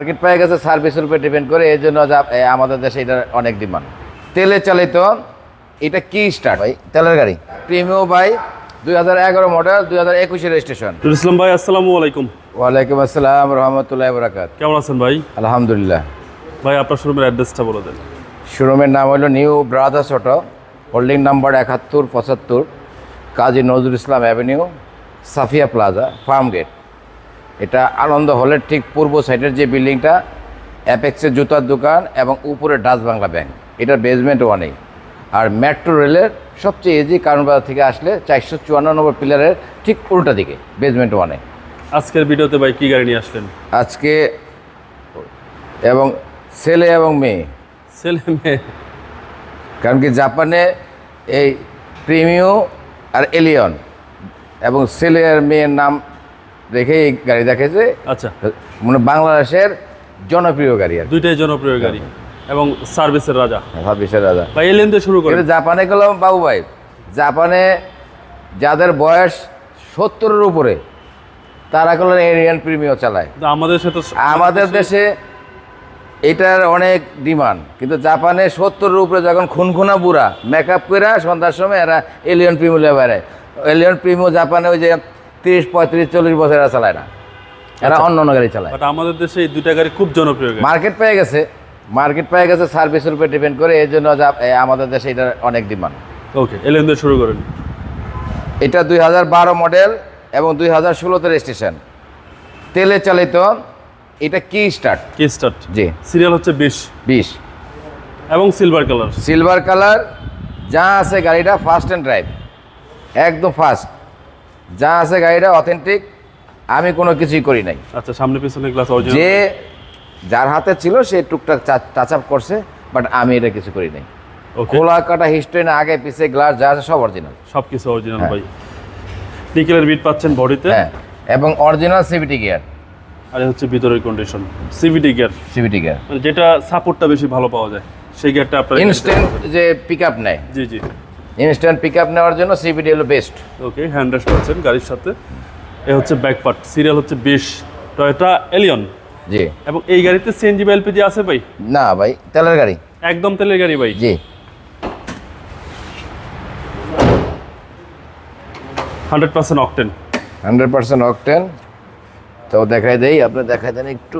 Market পেয়ে গেছে সার্ভিসের উপর ডিপেন্ড করে এই জন্য আমাদের দেশে এটা অনেক ডিমান্ড তেলে চালিত এটা কি স্টার্ট ভাই তেলের গাড়ি। প্রিমিও দুই হাজার এগারো মডেল দুই হাজার একুশে রেজিস্ট্রেশন নুরুল ইসলাম ভাই আসসালামু আলাইকুম। ওয়ালাইকুম আসসালাম রহমতুল্লাহ বরাকাত কেমন আছেন ভাই? আলহামদুলিল্লাহ। ভাই আপনার শোরুমের অ্যাড্রেসটা বলে দেন। শোরুমের নাম হলো new brothers auto holding number একাত্তর পঁচাত্তর Kazi Nazrul Islam avenue Safia plaza farm gate. এটা আনন্দ হলের ঠিক পূর্ব সাইডের যে বিল্ডিংটা অ্যাপেক্সের জুতার দোকান এবং উপরে ডাচ বাংলা ব্যাংক এটার বেসমেন্ট ওয়ানেই আর মেট্রো রেলের সবচেয়ে ইজি কারণ বাজার থেকে আসলে চারশো চুয়ান্ন নম্বর পিলারের ঠিক উল্টা দিকে বেসমেন্ট ওয়ানে আজকের ভিডিওতে ভাই কি গাড়ি নিয়ে আসলেন? আজকে এবং ছেলে এবং মেয়ে। ছেলে মেয়ে। কারণ কি জাপানে এই প্রিমিও আর এলিয়ন এবং ছেলে আর মেয়ের নাম রেখে এই গাড়ি দেখেছে। আচ্ছা। মানে বাংলাদেশের জনপ্রিয় গাড়ি আর দুইটাই জনপ্রিয় গাড়ি এবং সার্ভিসের রাজা। সার্ভিসের রাজা। ভাই এলেন দিয়ে শুরু করে জাপানে গেলাম বাবু ভাই। জাপানে যাদের বয়স সত্তরের উপরে তারা গেলেন এলিয়ন প্রিমিও চালায়। আমাদের সাথে আমাদের দেশে এটার অনেক ডিমান্ড। কিন্তু জাপানে সত্তরের উপরে যখন খুনখুনা বুড়া মেকআপ করে সন্ধ্যার সময় এরা এলিয়ন প্রিমো বেড়ায় এলিয়ন প্রিমো জাপানে ওই যে তিরিশ পঁয়ত্রিশ চল্লিশ বছর এরা চালায় না। এরা অন্য অন্য গাড়ি চালায়। বাট আমাদের দেশে এই দুইটা গাড়ি খুব জনপ্রিয় মার্কেট পেয়ে গেছে। মার্কেট পেয়ে গেছে সার্ভিসের উপর ডিপেন্ড করে এই জন্য আমাদের দেশে এটার অনেক ডিমান্ড। ওকে এলেন দিয়ে শুরু করেন। এটা দুই হাজার বারো মডেল এবং দুই হাজার ষোলোতে রেজিস্ট্রেশন। তেলে চালিত এটা কি স্টার্ট? কি স্টার্ট? জি। সিরিয়াল হচ্ছে বিশ। বিশ। এবং সিলভার কালার। সিলভার কালার যা আছে গাড়িটা ফাস্ট অ্যান্ড ড্রাইভ। একদম ফাস্ট। যা আছে গাড়িটা অথেন্টিক আমি কোনো কিছুই করি নাই। আচ্ছা সামনে পিছনে গ্লাস অরিজিনাল যে যার হাতে ছিল সে টুকটাক টাচ আপ করছে বাট আমি এটা কিছু করি নাই। ওকে খোলা কাটা হিস্ট্রি না আগে পিছে গ্লাস যা আছে সব অরিজিনাল সব কিছু অরিজিনাল। ভাই। নিকেলের বিট পাচ্ছেন বডিতে হ্যাঁ এবং অরিজিনাল সিভিটি গিয়ার আর হচ্ছে ভিতরের condition CVT gear CVT gear মানে যেটা সাপোর্টটা বেশি ভালো পাওয়া যায় সেই গিয়ারটা আপনার ইনস্ট্যান্ট যে পিক আপ নেয়। জি জি। ইনস্ট্যান্ট পিক আপ নেওয়ার জন্য সিভিটি হলো বেস্ট ওকে হ্যান্ড রেস্ট পাচ্ছেন গাড়ির সাথে। এ হচ্ছে ব্যাক পার্ট সিরিয়াল হচ্ছে বিশ টয়োটা এলিয়ন জি। এবং এই গাড়িতে সিএনজি বা এলপিজি আছে ভাই? না ভাই তেলের গাড়ি। একদম তেলের গাড়ি ভাই। জি। Hundred percent octane hundred percent octane তো দেখাই দেই আপনি দেখাই দেন একটু।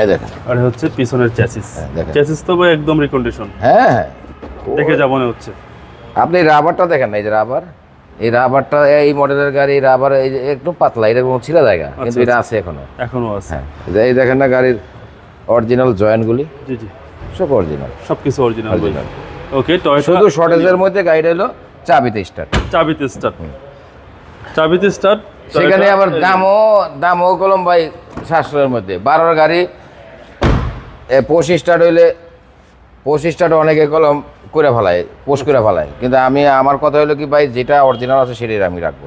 এই দেখেন। আর হচ্ছে পিছনের চ্যাসিস চ্যাসিস তো ভাই একদম রিকন্ডিশন হ্যাঁ হ্যাঁ। দেখে যা মনে হচ্ছে। আপনি রাবারটা দেখেন না এই যে রাবার এই রাবারটা এই মডেলের গাড়ি রাবার এই যে একটু পাতলা এটা কোনো ছিল জায়গা কিন্তু এটা আছে এখনও। এখনও আছে। হ্যাঁ এই দেখেন না গাড়ির অরিজিনাল জয়েন্টগুলি জি জি। সব অরিজিনাল সব কিছু অরিজিনাল ওকে টয়োটা শুধু শর্টেজের মধ্যে গাড়িটা হলো চাবিতে স্টার্ট চাবিতে স্টার্ট চাবিতে স্টার্ট সেখানে আবার দামও দামও কলম ভাই সাতশোর মধ্যে। বারোর গাড়ি এ, পঁচিশ স্টার্ট হইলে পঁচিশ স্টার্ট অনেকে কলম করে ফেলায় পোস্ট করে ফেলায়। কিন্তু আমি আমার কথা হলো কি ভাই যেটা অরিজিনাল আছে সেটাই আমি রাখব।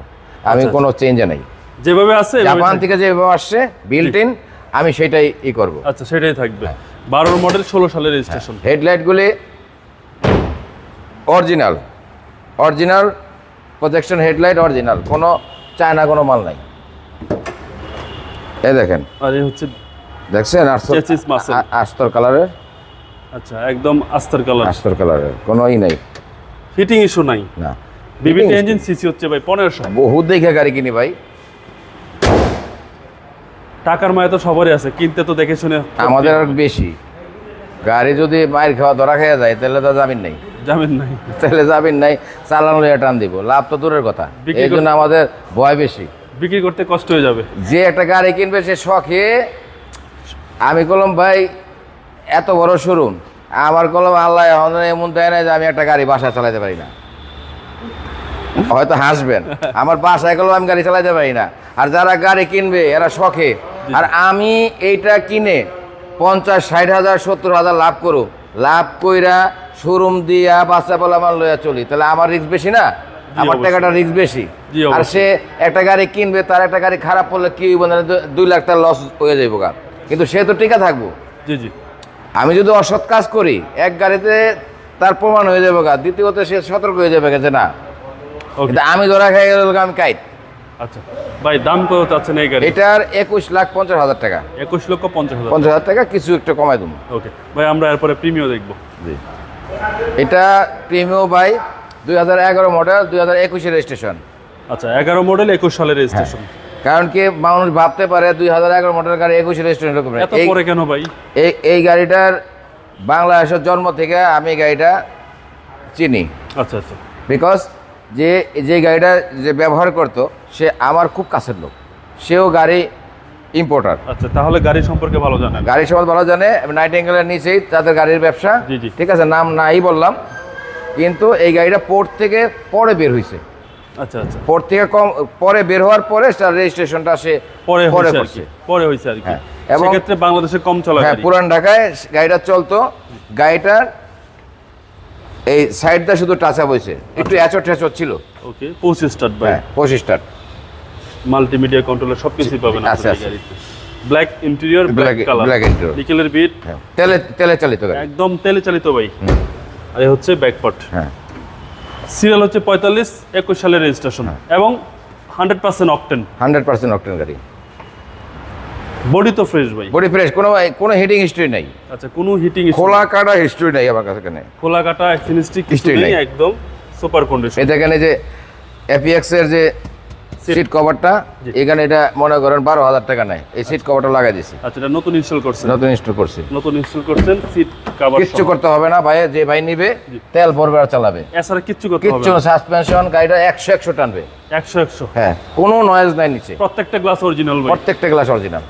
আমি আচ্ছা, কোনো চেঞ্জ নেই। যেভাবে আছে জাপান। থেকে। যেভাবে আসছে বিল্ট ইন আমি সেটাই ই করব। আচ্ছা সেটাই থাকবে। বারোর মডেল ষোলো সালের registration হেডলাইটগুলি original original projection headlight original কোনো চায়না কোনো মাল নাই। এই দেখেন। আর হচ্ছে দেখছেন? আস্তর কালারের আচ্ছা একদম আস্তার কালার আস্তর কালারের কোনো ই নাই। হিটিং ইস্যু নাই? না। বিবিটি ইঞ্জিন সিসি হচ্ছে ভাই পনেরোশো। বহুত দেখে গাড়ি কিনি ভাই। টাকার মায় তো সবারই আছে কিনতে তো দেখে শুনে আমাদের আর বেশি। গাড়ি যদি মায়ের খাওয়া ধরা খেয়ে যায় তাহলে তো জামিন নেই। জামেন নাই। তাহলে জামিন নাই চালানো টান দিব। লাভ তো দূরের কথা। এই জন্য আমাদের ভয় বেশি। বিক্রি করতে কষ্ট হয়ে যাবে। যে একটা গাড়ি কিনবে সে শখে। আমি কলম ভাই এত বড় শোরুম আমার কলম আল্লাহ এমন দেয় না যে আমি একটা গাড়ি বাসায় চালাতে পারি না। হয়তো হাসবেন। আমার বাসায় কলম আমি গাড়ি চালাতে পারি না। আর যারা গাড়ি কিনবে এরা শখে। আর আমি এইটা কিনে পঞ্চাশ ষাট হাজার সত্তর হাজার লাভ করু। লাভ কইরা শোরুম দিয়া বাচ্চা বলে আমার লইয়া চলি। তাহলে আমার রিস্ক বেশি না? আমার টাকাটা রিস্ক বেশি। আর সে একটা গাড়ি কিনবে তার একটা গাড়ি খারাপ পড়লে কি দুই লাখ টাকা লস হয়ে গা। কিন্তু সে তো টিকা থাকব। জি জি। আমি যদি অসৎ কাজ করি এক গাড়িতে তার প্রমাণ হয়ে যাবে গা দ্বিতীয়ত সে সতর্ক হয়ে যাবে যে না। আমি ধরা খাই গেলে আমি কাইট। আচ্ছা। ভাই দাম কত চাচ্ছেন এই গাড়ি এটার একুশ লাখ পঞ্চাশ হাজার টাকা। একুশ লক্ষ পঞ্চাশ হাজার। পঞ্চাশ হাজার টাকা কিছু একটু কমাই দেবো। ওকে ভাই আমরা এরপরে প্রিমিও দেখব। জি। এটা প্রিমিও দুই হাজার এগারো মডেল দুই হাজার একুশে রেজিস্ট্রেশন। আচ্ছা এগারো মডেল একুশ সালের রেজিস্ট্রেশন। কারণ কি মানুষ ভাবতে পারে দুই হাজার এগারো মডেল গাড়ি একুশে রেজিস্ট্রেশন এরকম। কেন ভাই? এই এই গাড়িটার বাংলাদেশের জন্ম থেকে আমি এই গাড়িটা চিনি। আচ্ছা আচ্ছা। বিকজ যে যে গাড়িটা যে ব্যবহার করতো সে আমার খুব কাছের লোক। সেও গাড়ি ইম্পোর্টার আচ্ছা তাহলে গাড়ি সম্পর্কে ভালো জানে গাড়ি সমাজ ভালো জানে নাইটিঙ্গেলের নিচেই তাদের গাড়ির ব্যবসা। ঠিক আছে নাম নাই বললাম। কিন্তু এই গাড়িটা পোর্ট থেকে পরে বের হয়েছে আচ্ছা আচ্ছা। পোর্ট থেকে কম পরে বের হওয়ার পরে তার রেজিস্ট্রেশনটা সে পরে পরে করছে। পরে হয়েছে আর কি। হ্যাঁ, এবং- বাংলাদেশে কম চলা হ্যাঁ পুরান ঢাকায় গাড়িটা চলতো। গাড়িটার এই সাইডটা শুধু টাচ আপ হয়েছে। একটু আচ্ছা। এচর ছিল। ওকে পঁচিশ স্টার্ট ভাই হ্যাঁ পঁচিশটার মাল্টিমিডিয়া কন্ট্রোলার সবকিছুই পাবেন আচ্ছা, ব্ল্যাক ইন্টেরিয়র ব্ল্যাক কালার। নিকেলের বিট তেলে তেলে চালিত একদম তেলে চালিত ভাই। আর হচ্ছে ব্যাকপার্ট হ্যাঁ। সিরিয়াল হচ্ছে পঁয়তাল্লিশ একুশ সালের রেজিস্ট্রেশন হ্যাঁ। এবং hundred percent octane hundred percent octane গাড়ি। বডি তো ফ্রেশ ভাই। বডি ফ্রেশ কোনো কোনো হিটিং হিস্ট্রি নাই। আচ্ছা কোনো হিটিং খোলা কাটা হিস্ট্রি নাই আমার কাছে এখানে। খোলা কাটা ফিনিস্টিক হিস্ট্রি নেই নাই। একদম সুপার কন্ডিশন এটা কেন যে এপিএক্স এর যে সিট কভারটা। এখানে এটা মনে করেন বারো হাজার টাকা নেয়। এই সিট কভারটা লাগাই দিছি। আচ্ছা এটা নতুন ইনস্টল করছেন? নতুন ইনস্টল করছি। নতুন ইনস্টল করছেন সিট কভার কিচ্ছু করতে হবে না ভাই যে ভাই নিবে তেল ভরবে আর চালাবে। এছাড়া কিচ্ছু করতে হবে কিচ্ছু সাসপেনশন গাড়িটা একশো একশো টানবে। একশো একশো। হ্যাঁ কোনো নয়েজ নাই নিচে। প্রত্যেকটা গ্লাস অরিজিনাল প্রত্যেকটা গ্লাস অরিজিনাল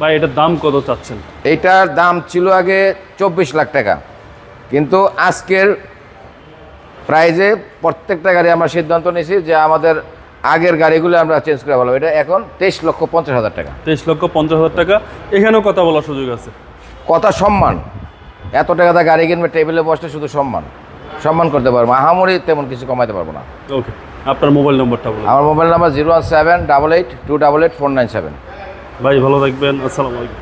ভাই এটার দাম কত চাচ্ছেন? এইটার দাম ছিল আগে চব্বিশ লাখ টাকা। কিন্তু আজকের প্রাইজে প্রত্যেকটা গাড়ি আমরা সিদ্ধান্ত নিয়েছি যে আমাদের আগের গাড়িগুলো আমরা চেঞ্জ করে ভালো এটা এখন তেইশ লক্ষ পঞ্চাশ হাজার টাকা। তেইশ লক্ষ পঞ্চাশ হাজার টাকা। এখানেও কথা বলার সুযোগ আছে। কথা সম্মান। এত টাকা দা গাড়ি কিনবে টেবিলে বসলে শুধু সম্মান। সম্মান করতে পারব। আহামরি তেমন কিছু কমাইতে পারব না। ওকে আপনার মোবাইল নম্বরটা বলুন। আমার mobile number zero one seven double eight two double eight four nine seven. ভাই ভালো থাকবেন। আসসালামু আলাইকুম।